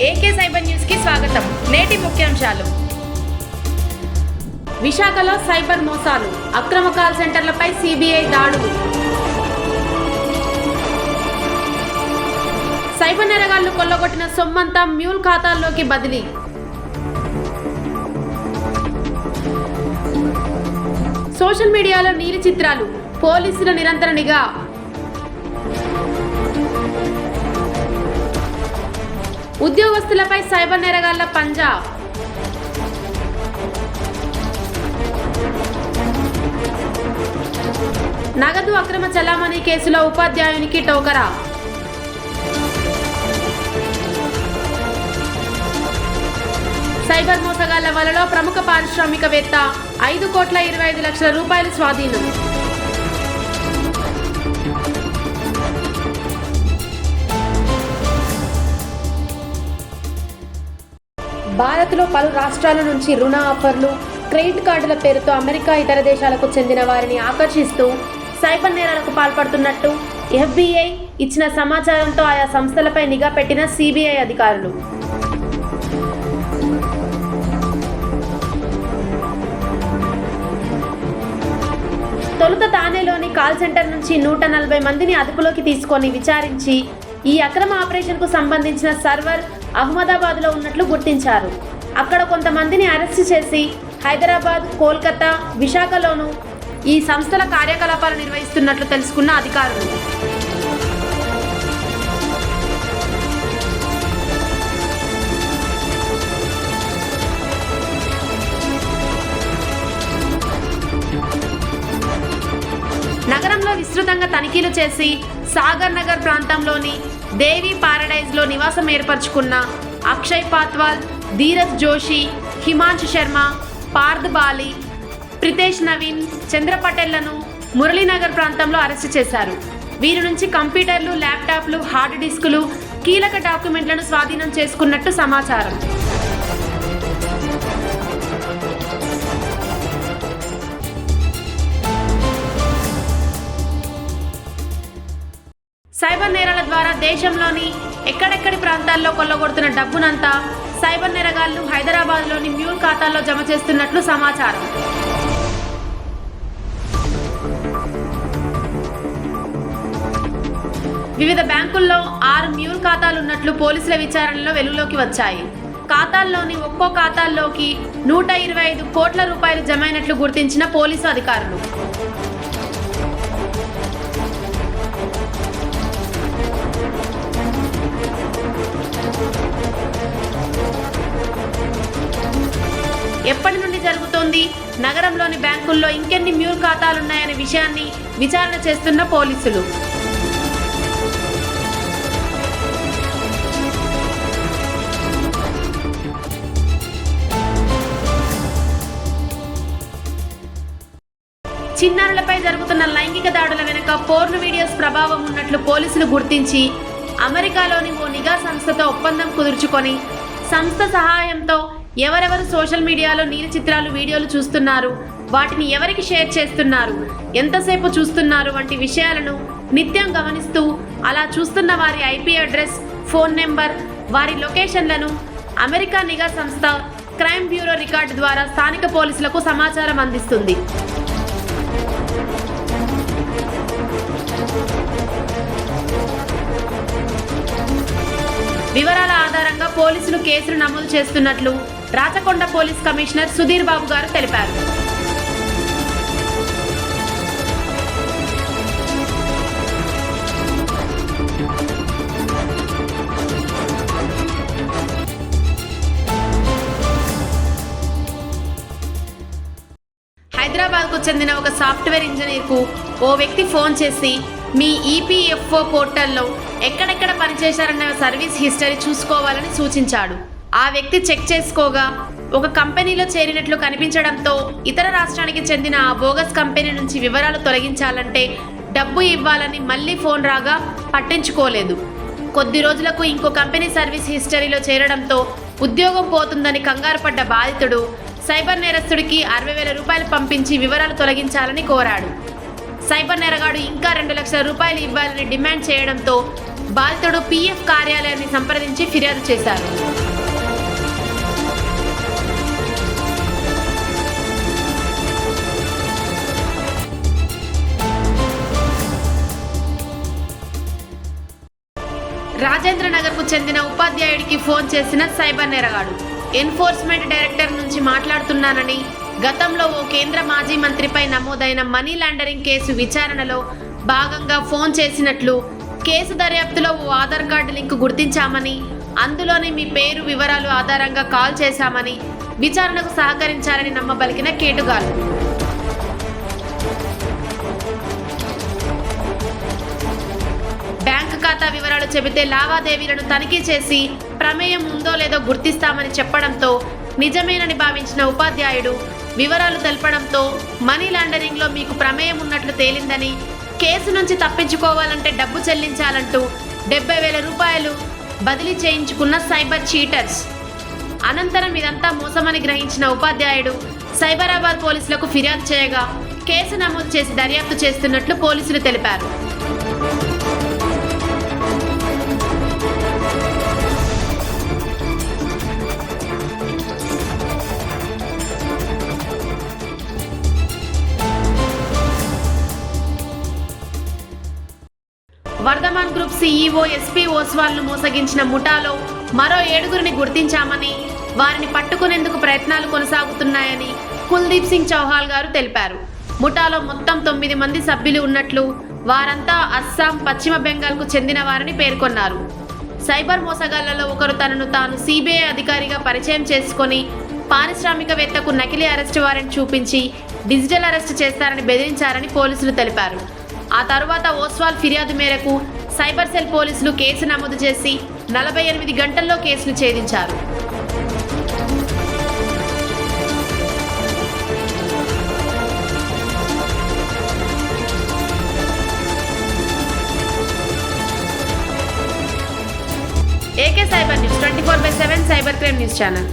AK cyber న్యూస్కి స్వాగతం. నేటి ముఖ్యాంశాలు. విశాఖలో సైబర్ మోసాలు. అక్రమ కాల్ సెంటర్లపై సిబిఐ దాడులు. సైబర్ నేరగాళ్ళు కొల్లగొట్టిన సొమ్మంతా మ్యూల్ ఖాతాల్లోకి బదిలీ. సోషల్ మీడియాలో నీలి చిత్రాలు. పోలీసుల నిరంతర నిఘా. ఉద్యోగస్తులపై సైబర్ నేరగాళ్ళ పంజా. నగదు అక్రమ చలామణి కేసులో ఉపాధ్యాయునికి టోకరా. సైబర్ మోసగాళ్ళ వలలో ప్రముఖ పారిశ్రామికవేత్త ఐదు కోట్ల ఇరవై ఐదు లక్షల రూపాయలు స్వాధీనం. భారత్లో పలు రాష్ట్రాల నుంచి రుణ ఆఫర్లు క్రెడిట్ కార్డుల పేరుతో అమెరికా ఇతర దేశాలకు చెందిన వారిని ఆకర్షిస్తూ సైబర్ నేరాలకు పాల్పడుతున్నట్టు ఎఫ్బిఐ ఇచ్చిన సమాచారంతో ఆయా సంస్థలపై నిఘా పెట్టిన సిబిఐ అధికారులు. తొలుత తానేలోని కాల్ సెంటర్ నుంచి నూట నలభై మందిని అదుపులోకి తీసుకొని విచారించి ఈ అక్రమ ఆపరేషన్కు సంబంధించిన సర్వర్ అహ్మదాబాద్లో ఉన్నట్లు గుర్తించారు. అక్కడ కొంతమందిని అరెస్టు చేసి హైదరాబాద్ కోల్కతా విశాఖలోనూ ఈ సంస్థల కార్యకలాపాలు నిర్వహిస్తున్నట్లు తెలుసుకున్న అధికారులు. నగరంలో విస్తృతంగా తనిఖీలు చేసి సాగర్ నగర్ ప్రాంతంలోని దేవి పారడైజ్లో నివాసం ఏర్పరచుకున్న అక్షయ్ పాత్వాల్ ధీరజ్ జోషి హిమాంశు శర్మ పార్థ్ బాలి ప్రితేష్ నవీన్ చంద్ర పటేళ్ళను మురళీనగర్ ప్రాంతంలో అరెస్టు చేశారు. వీరి నుంచి కంప్యూటర్లు ల్యాప్టాప్లు హార్డ్ డిస్కులు కీలక డాక్యుమెంట్లను స్వాధీనం చేసుకున్నట్టు సమాచారం. సైబర్ నేరాల ద్వారా దేశంలోని ఎక్కడెక్కడి ప్రాంతాల్లో కొల్లగొడుతున్న డబ్బునంతా సైబర్ నేరగాళ్ళు హైదరాబాద్లోని మ్యూల్ ఖాతాల్లో జమ చేస్తున్నట్లు సమాచారం. వివిధ బ్యాంకుల్లో ఆరు మ్యూల్ ఖాతాలు ఉన్నట్లు పోలీసుల విచారణలో వెలుగులోకి వచ్చాయి. ఖాతాల్లోని ఒక్కో ఖాతాల్లోకి నూట ఇరవై ఐదు కోట్ల రూపాయలు జమైనట్లు గుర్తించిన పోలీసు అధికారులు. ఎప్పటి నుండి జరుగుతోంది? నగరంలోని బ్యాంకుల్లో ఇంకెన్ని మ్యూల్ ఖాతాలున్నాయనే విషయాన్ని విచారణ చేస్తున్న పోలీసులు. చిన్నారులపై జరుగుతున్న లైంగిక దాడుల వెనుక పోర్న్ వీడియోస్ ప్రభావం ఉన్నట్లు పోలీసులు గుర్తించి అమెరికాలోని ఓ నిఘా సంస్థతో ఒప్పందం కుదుర్చుకొని సంస్థ సహాయంతో ఎవరెవరు సోషల్ మీడియాలో నీలి చిత్రాలు వీడియోలు చూస్తున్నారు వాటిని ఎవరికి షేర్ చేస్తున్నారు ఎంతసేపు చూస్తున్నారు వంటి విషయాలను నిత్యం గమనిస్తూ అలా చూస్తున్న వారి ఐపీ అడ్రస్ ఫోన్ నెంబర్ వారి లొకేషన్లను అమెరికా నిఘా సంస్థ క్రైమ్ బ్యూరో రికార్డు ద్వారా స్థానిక పోలీసులకు సమాచారం అందిస్తుంది. వివరాల ఆధారంగా పోలీసులు కేసులు నమోదు చేస్తున్నట్లు రాచకొండ పోలీస్ కమిషనర్ సుధీర్ బాబు గారు తెలిపారు. హైదరాబాద్కు చెందిన ఒక సాఫ్ట్వేర్ ఇంజనీర్కు ఓ వ్యక్తి ఫోన్ చేసి మీ ఈపీఎఫ్ఓ పోర్టల్లో ఎక్కడెక్కడ పనిచేశారన్న సర్వీస్ హిస్టరీ చూసుకోవాలని సూచించాడు. ఆ వ్యక్తి చెక్ చేసుకోగా ఒక కంపెనీలో చేరినట్లు కనిపించడంతో ఇతర రాష్ట్రానికి చెందిన ఆ బోగస్ కంపెనీ నుంచి వివరాలు తొలగించాలంటే డబ్బు ఇవ్వాలని మళ్ళీ ఫోన్ రాగా పట్టించుకోలేదు. కొద్ది రోజులకు ఇంకో కంపెనీ సర్వీస్ హిస్టరీలో చేరడంతో ఉద్యోగం పోతుందని కంగారు పడ్డ బాధితుడు సైబర్ నేరస్తుడికి అరవై వేల రూపాయలు పంపించి వివరాలు తొలగించాలని కోరాడు. సైబర్ నేరగాడు ఇంకా రెండు లక్షల రూపాయలు ఇవ్వాలని డిమాండ్ చేయడంతో బాధితుడు పీఎఫ్ కార్యాలయాన్ని సంప్రదించి ఫిర్యాదు చేశారు. రాజేంద్ర నగర్కు చెందిన ఉపాధ్యాయుడికి ఫోన్ చేసిన సైబర్ నేరగాడు. ఎన్ఫోర్స్మెంట్ డైరెక్టర్ నుంచి మాట్లాడుతున్నానని గతంలో ఓ కేంద్ర మాజీ మంత్రిపై నమోదైన మనీ లాండరింగ్ కేసు విచారణలో భాగంగా ఫోన్ చేసినట్లు కేసు దర్యాప్తులో ఓ ఆధార్ కార్డు లింక్ గుర్తించామని అందులోని మీ పేరు వివరాలు ఆధారంగా కాల్ చేశామని విచారణకు సహకరించారని నమ్మబలికిన కేటుగాలు. ఖాతా వివరాలు చెబితే లావాదేవీలను తనిఖీ చేసి ప్రమేయం ఉందో లేదో గుర్తిస్తామని చెప్పడంతో నిజమేనని భావించిన ఉపాధ్యాయుడు వివరాలు తెలపడంతో మనీ లాండరింగ్లో మీకు ప్రమేయం ఉన్నట్లు తేలిందని కేసు నుంచి తప్పించుకోవాలంటే డబ్బు చెల్లించాలంటూ డెబ్బై వేల రూపాయలు బదిలీ చేయించుకున్న సైబర్ చీటర్స్. అనంతరం ఇదంతా మోసమని గ్రహించిన ఉపాధ్యాయుడు సైబరాబాద్ పోలీసులకు ఫిర్యాదు చేయగా కేసు నమోదు చేసి దర్యాప్తు చేస్తున్నట్లు పోలీసులు తెలిపారు. సీఈఓ ఎస్పీ ఓస్వాల్ను మోసగించిన ముఠాలో మరో ఏడుగురిని గుర్తించామని వారిని పట్టుకునేందుకు ప్రయత్నాలు కొనసాగుతున్నాయని కుల్దీప్ సింగ్ చౌహాల్ గారు తెలిపారు. ముఠాలో మొత్తం తొమ్మిది మంది సభ్యులు ఉన్నట్లు వారంతా అస్సాం పశ్చిమ బెంగాల్కు చెందిన వారని పేర్కొన్నారు. సైబర్ మోసగాళ్ళలో ఒకరు తనను తాను సిబిఐ అధికారిగా పరిచయం చేసుకొని పారిశ్రామికవేత్తకు నకిలీ అరెస్టు వారెంట్ చూపించి డిజిటల్ అరెస్ట్ చేస్తారని బెదిరించారని పోలీసులు తెలిపారు. ఆ తర్వాత ఓస్వాల్ ఫిర్యాదు మేరకు సైబర్ సెల్ పోలీసులు కేసు నమోదు చేసి నలభై ఎనిమిది గంటల్లో కేసును ఛేదించారు. AK cyber news twenty four by seven cyber crime news channel.